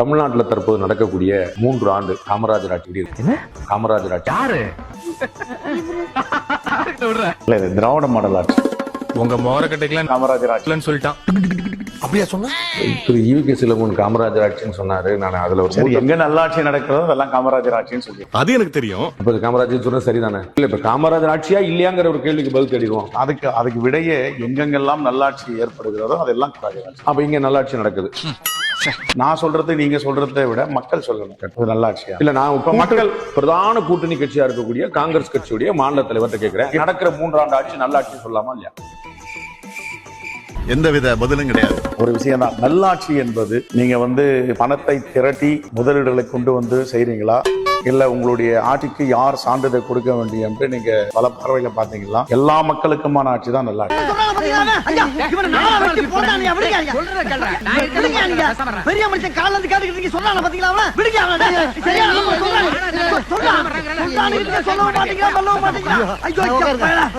தமிழ்நாட்டில் தற்போது நடக்கக்கூடிய மூன்று ஆண்டு காமராஜர் ஆட்சி காமராஜர் ஆட்சி யாரு? இல்ல இது திராவிட மாடல் ஆட்சி. உங்க மோரக்கட்டைக்கெல்லாம் காமராஜர் ஆட்சி இல்லைன்னு சொல்லிட்டான். திரு ஈவி கே சிலம்பன் காமராஜர் ஆட்சின்னு சொன்னாரு. நான் அதுல ஒரு எங்க நல்லாட்சி நடக்கிறதோ அதெல்லாம் காமராஜர் ஆட்சின்னு சொல்லி அது எனக்கு தெரியும். இப்ப காமராஜர் சொன்ன சரிதானே? இல்ல இப்ப காமராஜர் ஆட்சியா இல்லையாங்கிற ஒரு கேள்விக்கு பதில் தேடிடுவோம் அதுக்கு அதுக்கு விடையே எங்கெங்கெல்லாம் நல்லாட்சி ஏற்படுகிறதோ அதெல்லாம் அப்ப இங்க நல்லாட்சி நடக்குது. நான் சொல்றது நீங்க சொல்றதை விட மக்கள் சொல்லணும். நல்லாட்சியா இல்ல நான் இப்ப மக்கள் பிரதான கூட்டணி கட்சியா இருக்கக்கூடிய காங்கிரஸ் கட்சியுடைய மாநில தலைவர்கிட்ட கேட்கிறேன் நடக்கிற மூன்றாண்டு ஆட்சி நல்லாட்சி சொல்லாமா இல்லையா? எந்தவித பதிலும் கிடையாது. ஒரு விஷயம் தான். நல்லாட்சி என்பது நீங்க வந்து பணத்தை திரட்டி முதலீடுகளை கொண்டு வந்து செய்றீங்களா? இல்ல உங்களுடைய ஆட்சிக்கு யார் சான்றிதழ் கொடுக்க வேண்டும் என்று நீங்க பல பார்வையில பாத்தீங்களா எல்லா மக்களுக்குமான ஆட்சி தான் நல்லாட்சி. பெரிய